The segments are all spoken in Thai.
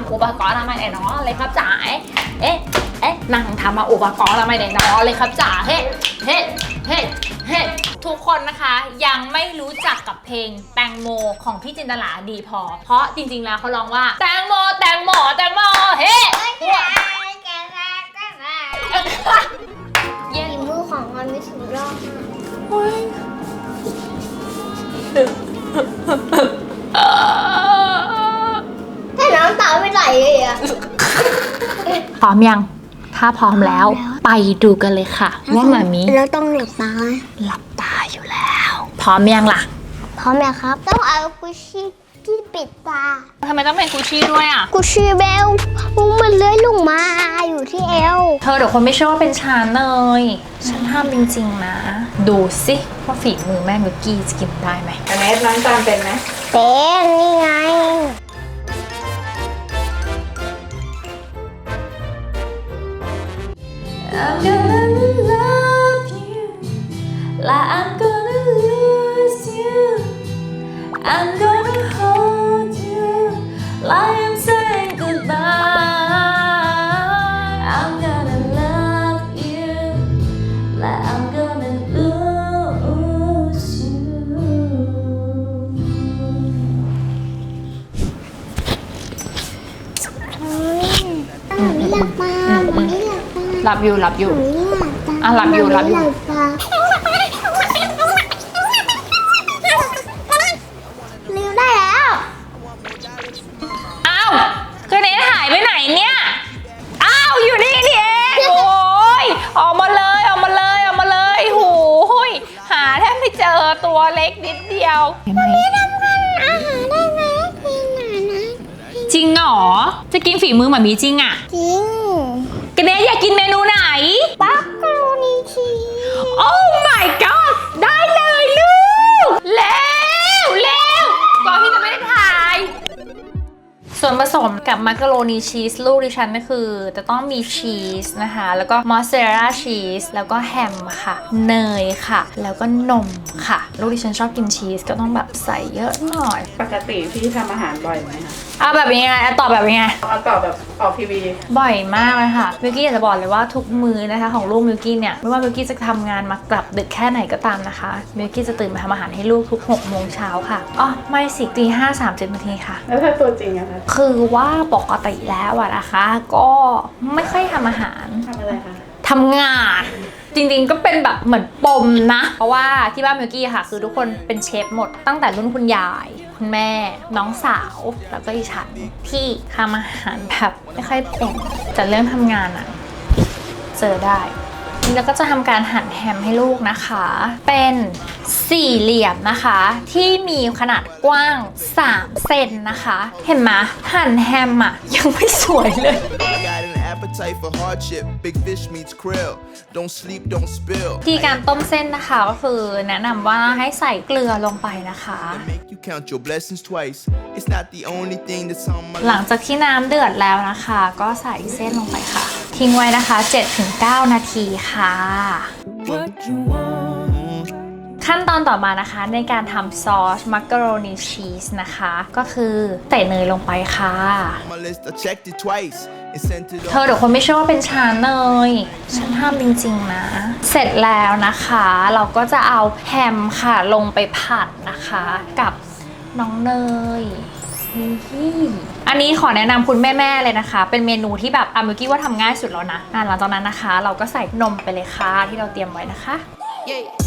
ำอุปกรณ์ทำไมไหนน้อเลยครับจ๋าเอ๊ะเอ๊ะเอ๊ะนั่งทำมาอุปกรณ์ทำไมไหนน้อเลยครับจ๋าเฮ้เฮ้เฮ้เฮ้ทุกคนนะคะยังไม่รู้จักกับเพลงแตงโมของพี่จินตลาดีพอ เพราะจริง ๆ แล้วเขาร้องว่า แตงโมแตงโมแตงโมเฮ้เย็นฝีมือของมันไม่ถึงรอบแต่น้ำตาไม่ไหลเลยอะ พ ร้อมยัง ถ้าพร้อมแล้ว ไปดูกันเลยค่ะ ว่าหมามีแล้วต้องหลับตาไหมหลับตาอยู่แล้ว พร้อมยังล่ะ พร้อมแล้วครับ ต้องเอากุชชี่ที่ปิดตาทำไมต้องเป็นกุชชี่ด้วยอะ กุชชี่เบลมันเลื้อยลงมาอยู่ที่เอว เธอเดี๋ยวคนไม่เชื่อว่าเป็นฉันเลย ฉันทำจริงๆนะ ดูสิว่าฝีมือแม่มิกกี้จะกินได้ไหมอันนี้ล้างจานเป็นไหมเป็นนี่ไง I'm gonna love you. Like I'm gonna lose you. I'm gonna หลับตาหลับอยู่หลับอยู่ไม่หลับตาอะหลับอยู่หลับอยู่ไม่ตาลืมได้แล้ว อ้าวกระเนหายไปไหนเนี่ย อ้าว อยู่นี่นี่เองโอ้ยออกมาเลยออกมาเลยออกมาเลยโอ้ยหาแทบไม่เจอตัวเล็กนิดเดียวเห็นไหมทำกันอาหารได้ไหมพี่หนานะจริงเหรอ จะกินฝีมือหมามีจริงอะจริง มักกะโรนีชีสลูกดิฉันก็คือ จะต้องมีชีสนะคะ แล้วก็มอสซาเรลลาชีสแล้วก็แฮมค่ะ เนยค่ะ แล้วก็นมค่ะ ลูกดิฉันชอบกินชีสก็ต้องแบบใส่เยอะหน่อย ปกติพี่ทำอาหารบ่อยไหมคะเอาแบบยังไงเอาตอบแบบยังไง เอาตอบแบบออกทีวีบ่อยมากเลยค่ะมิวกี้อยากจะบอกเลยว่าทุกมือนะคะของลูกมิวกี้เนี่ยไม่ว่ามิวกี้จะทำงานมากลับดึกแค่ไหนก็ตามนะคะมิวกี้จะตื่นมาทำอาหารให้ลูกทุก6โมงเช้าค่ะอ๋อไม่สิตีห้าสามสิบนาทีค่ะ แล้วถ้าตัวจริงอะคะคือว่าปกติแล้วอะนะคะ ก็ไม่ค่อยทำอาหารทำอะไรคะ ทำงาน จริงๆก็เป็นแบบเหมือนปมนะ เพราะว่าที่บ้านมิวกี้ค่ะ คือทุกคนเป็นเชฟหมดตั้งแต่รุ่นคุณยาย คุณแม่ น้องสาว แล้วก็ดิฉันที่ทำอาหารแบบไม่ค่อยเป็นแต่เรื่องทำงานอะเจอได้แล้วก็จะทำการหั่นแฮมให้ลูกนะคะ เป็นสี่เหลี่ยมนะคะ ที่มีขนาดกว้าง 3 เซนนะคะ เห็นไหมหั่นแฮมอะยังไม่สวยเลย appetite for hardship. Big fish meets krill. Don't sleep, don't spill. วิธีการต้มเส้นนะคะก็คือแนะนำว่าให้ใส่เกลือลงไปนะคะ Make you count your blessings twice. It's not the only thing that's on my หลังจากที่น้ำเดือดแล้วนะคะ ก็ใส่เส้นลงไปค่ะ ทิ้งไว้นะคะ 7-9 นาทีค่ะ ขั้นตอนต่อมานะคะในการทำซอสมักกะโรนีชีสนะคะ ก็คือใส่เนยลงไปค่ะ my list. I checked it twice and sent it เธอเดี๋ยวคนไม่เชื่อว่าเป็นฉันเลยฉันทำจริงๆนะ เสร็จแล้วนะคะ เราก็จะเอาแฮมค่ะลงไปผัดนะคะ กับน้องเนยนี่อันนี้ขอแนะนำคุณแม่ ๆ เลยนะคะ เป็นเมนูที่แบบอามิกี้ว่าทำง่ายสุดแล้วนะอะหลังจากนั้นนะคะ เราก็ใส่นมไปเลยค่ะที่เราเตรียมไว้นะคะ She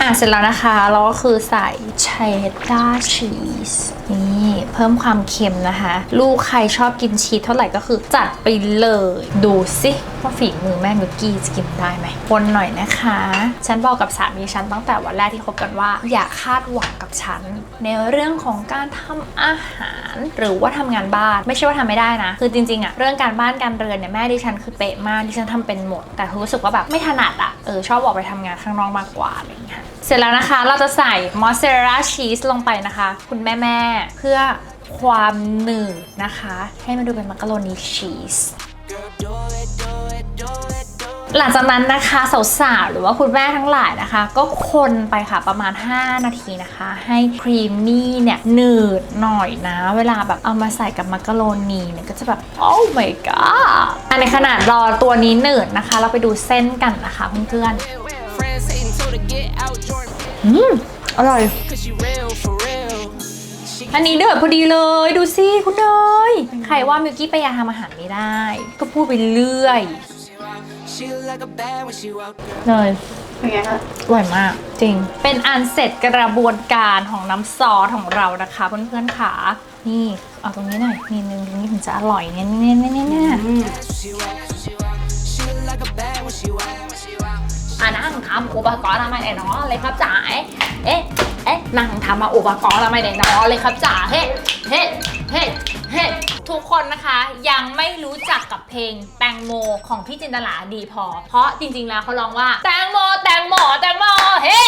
อะเสร็จแล้วนะคะเราก็คือใส่เชดดาร์ชีสนี่เพิ่มความเค็มนะคะ ลูกใครชอบกินชีสเท่าไหร่ก็คือจัดไปเลย ดูสิว่าฝีมือแม่มิกกี้จะกินได้ไหมวนหน่อยนะคะ ฉันบอกกับสามีฉันตั้งแต่วันแรกที่คบกันว่า อย่าคาดหวังกับฉัน ในเรื่องของการทำอาหาร หรือว่าทำงานบ้านไม่ใช่ว่าทำไม่ได้นะ คือจริงๆอะเรื่องการบ้านการเรือนเนี่ยแม่ดิฉันคือเป๊ะมากดิฉันทำเป็นหมด แต่รู้สึกว่าแบบไม่ถนัดอะเออชอบออกไปทำงานข้างนอกมากกว่าอะไรเงี้ยเสร็จแล้วนะคะเราจะใส่มอสซาเรลล่าชีสลงไปนะคะ คุณแม่แม่ๆเพื่อความหนืดนะคะ ให้มันดูเป็นมักกะโรนีชีสหลังจากนั้นนะคะสาวๆหรือว่าคุณแม่ทั้งหลายนะคะ ก็คนไปค่ะประมาณ 5 นาทีนะคะ ให้ครีมมี่เนี่ยหนืดหน่อยนะ เวลาแบบเอามาใส่กับมักกะโรนีเนี่ยก็จะแบบโอ้ my god อันในขนาดรอตัวนี้หนืดนะคะ เราไปดูเส้นกันนะคะเพื่อน Friends อืมอร่อย Cause she real for real. She อันนี้เดือดพอดีเลย ดูสิคุณเนยใครว่ามิวกี้ไปยาทำอาหารไม่ได้ ก็พูดไปเรื่อย she look like a bad when she walk. เนยเป็นไงคะอร่อยมากจริง เป็นอันเสร็จกระบวนการของน้ำซอสของเรานะคะเพื่อนๆค่ะ นี่เอาตรงนี้หน่อยนี่นึงตรงนี้ถึงจะอร่อยเนี่ยเนี่ยเนี่ยเนี่ย อะนั่งทำอุปกรณ์ทำไมไหนน้อเลยครับจ๋าเอ๊ะเอ๊ะนั่งทำมาอุปกรณ์ทำไมไหนน้อเลยครับจ๋าเฮ้เฮ้เฮ้เฮ้ทุกคนนะคะยังไม่รู้จักกับเพลงแตงโมของพี่จินตลาดีพอ เพราะจริง ๆ แล้วเขาร้องว่า แตงโมแตงโมแตงโมเฮ้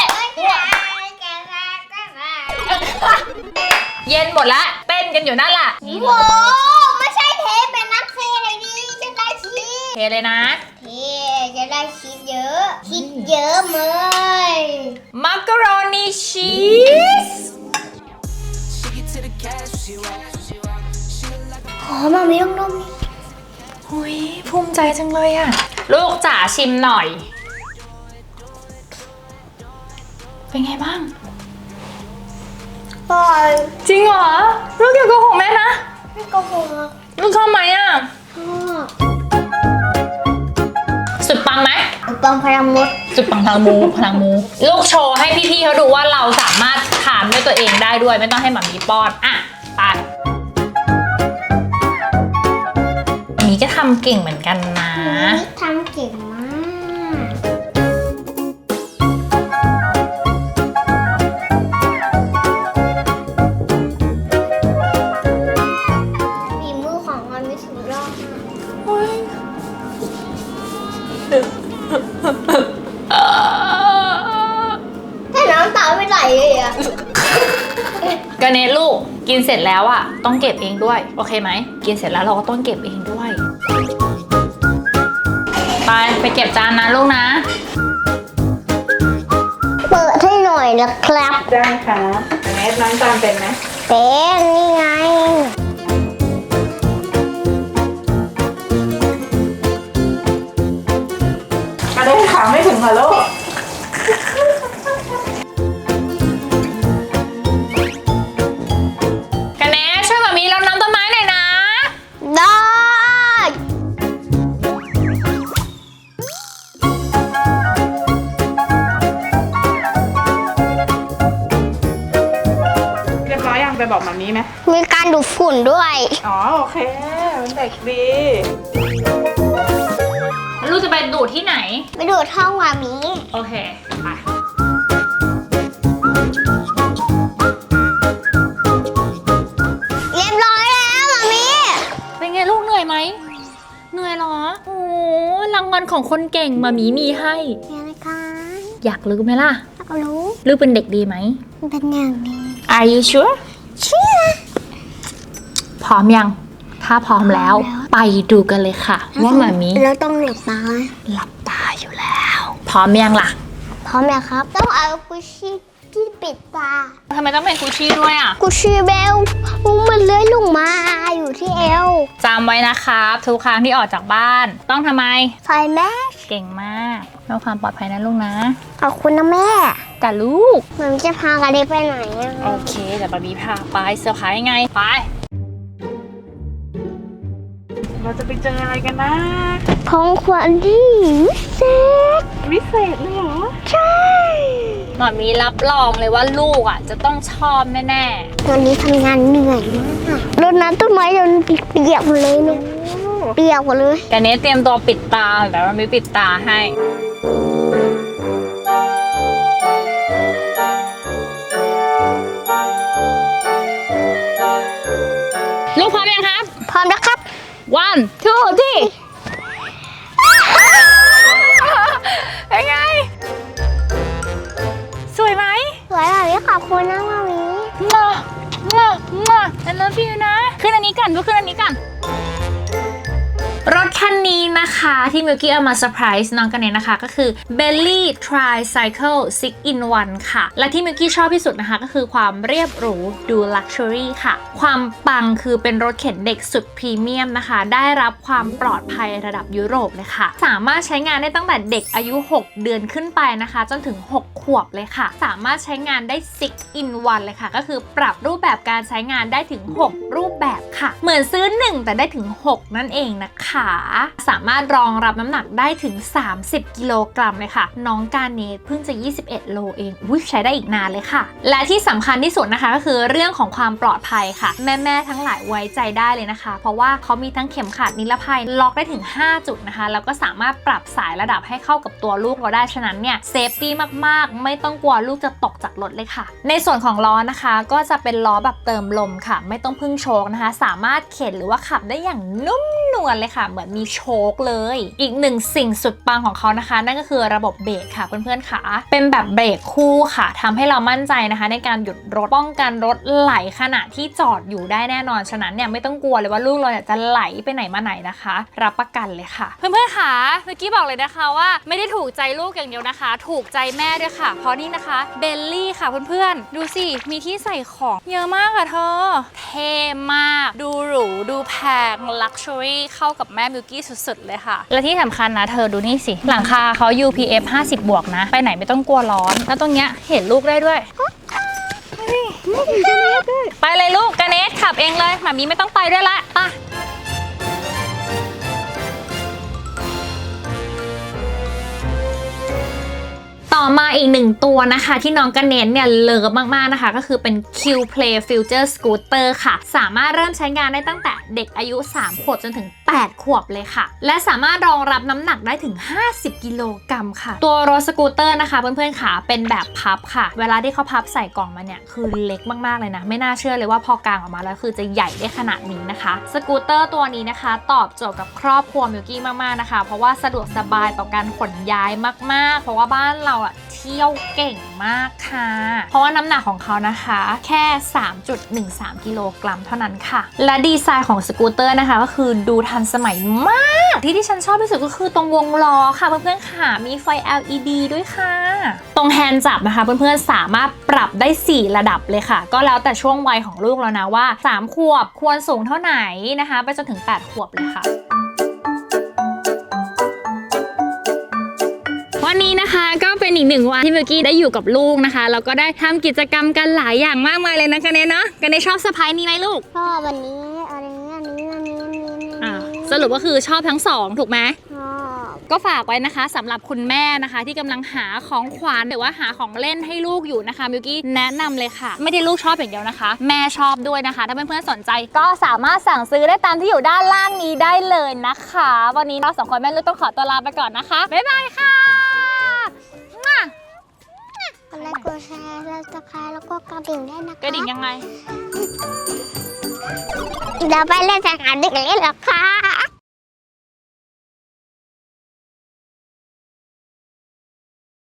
เย็นหมดละเต้นกันอยู่นั่นแหละโว้ไม่ใช่เทเป็นนักเทเลยดิจะได้ชีสเทเลยนะเทจะ ได้ชีสเยอะ ชีสเยอะเลย มักกะโรนีชีส She get to the cash when she walk. When she walk. She look like a หอมมามีต้องนมหุยภูมิใจจังเลยอะลูกจ๋าชิมหน่อย เป็นไงบ้างปล่อยจริงเหรอลูกอย่าโกหกแม่นะไม่โกหกลูกชอบไหมอะพ่อสุ ปังพลังมดสุดปังพลังมูพลังมู ลูกโชว์ให้พี่ๆเขาดูว่าเราสามารถทานด้วยตัวเองได้ด้วย ไม่ต้องให้หมามีป้อนอะไปหมีก็ทำเก่งเหมือนกันนะ เนตลูกกินเสร็จแล้วอะต้องเก็บเองด้วย โอเคไหม กินเสร็จแล้วเราก็ต้องเก็บเองด้วย ไปไปเก็บจานนะลูกนะ เปิดให้หน่อยนะครับได้ค่ะเนสล้างจานเป็นไหมเป็นนี่ไง มาได้ถามไม่ถึงเหรอลูก เรียบร้อยยังไปบอกมามีไหมมีการดูดฝุ่นด้วย อ๋อโอเคเป็นเด็กดีลูกจะไปดูดที่ไหน ไปดูดห้องวามีโอเคไปเรียบร้อยแล้วมามีเป็นไงลูกเหนื่อยไหมเหนื่อยเหรอโอ้รางวัลของคนเก่งมามีมีให้ยังไงคะอยากรู้ไหมล่ะเรารู้ลูกเป็นเด็กดีไหมมันเป็นอย่างนี้ Are you sure เชื่อ พร้อมยัง ถ้าพร้อมแล้ว ไปดูกันเลยค่ะ ว่าหมามีเราต้องหลับตาไหมหลับตาอยู่แล้ว พร้อมยังล่ะ พร้อมแล้วครับ ต้องเอากุชชี่ ที่ปิดตาทำไมต้องเป็นกุชชี่ด้วยอะกุชชี่เบลมันเลื้อยลงมาอยู่ที่เอวจำไว้นะครับทุกครั้งที่ออกจากบ้าน ต้องทำไม ใส่แมสเก่งมากเพื่อความปลอดภัยนะลูกนะขอบคุณนะแม่แต่ลูก มันจะพากันได้ไปไหนอะ โอเคเดี๋ยวบาร์บี้พาไปเซอร์ไพรส์ไง ไป เราจะไปเจออะไรกันนะ ของขวัญที่วิเศษวิเศษเลยเหรอ ใช่หมอมีรับรองเลยว่าลูกอะ จะต้องชอบแน่วันนี้ทำงานเหนื่อยมากรดน้ำต้นไม้จนเปียกหมดเลยเนอะเปียกหมดเลยๆแต่เนี้เตรียมตัวปิดตาแต่ว่าไม่ปิดตาให้ one two three เป็นไง สวยไหมสวยแบบนี้ขอบคุณนะมามีงององอ I love you นะ ขึ้นอันนี้กันลูกขึ้นอันนี้กัน รถคันนี้นะคะที่มิวกี้เอามาเซอร์ไพรส์น้องกันเนี่ยนะคะ ก็คือ Belly Tricycle 6 in 1 ค่ะ และที่มิวกี้ชอบที่สุดนะคะ ก็คือความเรียบหรูดู Luxury ค่ะ ความปังคือเป็นรถเข็นเด็กสุดพรีเมียมนะคะ ได้รับความปลอดภัยระดับยุโรปเลยค่ะ สามารถใช้งานได้ตั้งแต่เด็กอายุ 6 เดือนขึ้นไปนะคะ จนถึง 6 ขวบเลยค่ะ สามารถใช้งานได้ 6 in 1 เลยค่ะ ก็คือปรับรูปแบบการใช้งานได้ถึง 6 รูปแบบค่ะ เหมือนซื้อ 1 แต่ได้ถึง 6 นั่นเองนะคะสามารถรองรับน้ำหนักได้ถึง 30 กิโลกรัมเลยค่ะ น้องการเนตเพิ่งจะ 21 โลเองอุ้ยใช้ได้อีกนานเลยค่ะ และที่สำคัญที่สุดนะคะ ก็คือเรื่องของความปลอดภัยค่ะ แม่ๆทั้งหลายไว้ใจได้เลยนะคะ เพราะว่าเขามีทั้งเข็มขัดนิรภัยล็อกได้ถึง 5 จุดนะคะ แล้วก็สามารถปรับสายระดับให้เข้ากับตัวลูกเราได้ฉะนั้นเนี่ยเซฟตี้มากๆ ไม่ต้องกลัวลูกจะตกจากรถเลยค่ะ ในส่วนของล้อนะคะก็จะเป็นล้อแบบเติมลมค่ะ ไม่ต้องพึ่งโชคนะคะ สามารถเข็นหรือว่าขับได้อย่างนุ่มนวลเลยค่ะเหมือนมีโชคเลย อีกหนึ่งสิ่งสุดปังของเขานะคะ นั่นก็คือระบบเบรกค่ะเพื่อนๆค่ะเป็นแบบเบรกคู่ค่ะทำให้เรามั่นใจนะคะ ในการหยุดรถป้องกันรถไหลขณะที่จอดอยู่ได้แน่นอนฉะนั้นเนี่ยไม่ต้องกลัวเลยว่าลูกเราจะไหลไปไหนมาไหนนะคะ รับประกันเลยค่ะ เพื่อนๆค่ะเมื่อกี้บอกเลยนะคะว่าไม่ได้ถูกใจลูกอย่างเดียวนะคะ ถูกใจแม่ด้วยค่ะ เพราะนี่นะคะเบลลี่ค่ะเพื่อนๆ ดูสิมีที่ใส่ของเยอะมากค่ะเธอ เท่มาก ดูหรู ดูแพงลักชัวรี่เข้ากับแม่มิวกี้สุดๆ เลยค่ะ และที่สำคัญนะเธอดูนี่สิ หลังคาเขา UPF 50 บวกนะ ไปไหนไม่ต้องกลัวร้อน แล้วตรงเนี้ยเห็นลูกได้ด้วย ไปเลยลูกกาเนสขับเองเลยหมามีไม่ต้องไปด้วยละไป่ ต่อมาอีกหนึ่งตัวนะคะ ที่น้องกันเน้นเนี่ยเลิฟมากๆนะคะ ก็คือเป็น Q Play Future Scooter ค่ะ สามารถเริ่มใช้งานได้ตั้งแต่เด็กอายุ 3 ขวบจนถึง 8 ขวบเลยค่ะ และสามารถรองรับน้ำหนักได้ถึง 50 กิโลกรัมค่ะ ตัวรถสกูตเตอร์นะคะเพื่อนๆค่ะเป็นแบบพับค่ะ เวลาที่เขาพับใส่กล่องมาเนี่ยคือเล็กมากๆเลยนะ ไม่น่าเชื่อเลยว่าพอกางออกมาแล้วคือจะใหญ่ได้ขนาดนี้นะคะ สกูตเตอร์ตัวนี้นะคะ ตอบโจทย์กับครอบครัวมิวกี้มากๆนะคะ เพราะว่าสะดวกสบายต่อการขนย้ายมากๆ เพราะว่าบ้านเรา เที่ยวเก่งมากค่ะ เพราะว่าน้ำหนักของเขานะคะ แค่ 3.13 กิโลกรัมเท่านั้นค่ะ และดีไซน์ของสกูตเตอร์นะคะ ก็คือดูทันสมัยมาก ที่ที่ฉันชอบที่สุดก็คือตรงวงล้อค่ะเพื่อนๆค่ะ มีไฟ LED ด้วยค่ะ ตรงแฮนด์จับนะคะเพื่อนๆสามารถปรับได้ 4 ระดับเลยค่ะ ก็แล้วแต่ช่วงวัยของลูกแล้วนะว่า 3 ขวบควรสูงเท่าไหนนะคะ ไปจนถึง 8 ขวบเลยค่ะวันนี้นะคะ เป็นอีกหนึ่งวันที่เบลกี้ได้อยู่กับลูกนะคะแล้วก็ได้ทำกิจกรรมกันหลายอย่างมากมายเลยนะกันเนเนาะกันเนชอบเซอร์ไพรส์นี้ไหมลูกพ่อวันนี้อันนี้อันนี้อันนี้อันนี้อันนี้อ่าสรุปก็คือชอบทั้งสองถูกไหมชอบก็ฝากไว้นะคะสำหรับคุณแม่นะคะ ที่กำลังหาของขวัญหรือว่าหาของเล่นให้ลูกอยู่นะคะมิวกี้แนะนำเลยค่ะ ไม่ได้ลูกชอบอย่างเดียวนะคะ แม่ชอบด้วยนะคะ ถ้าเพื่อนๆสนใจ ก็สามารถสั่งซื้อได้ตามที่อยู่ด้านล่างนี้ได้เลยนะคะ วันนี้เราสองคนแม่ลูกต้องขอตัวลาไปก่อนนะคะบ๊ายบายค่ะ กดไลค์กดแชร์แล้วจะคายแล้วก็กระดิ่งได้นะคะกระดิ่งยังไง เดี๋ยวไปเล่นสนามเด็กเล่นหรอคะ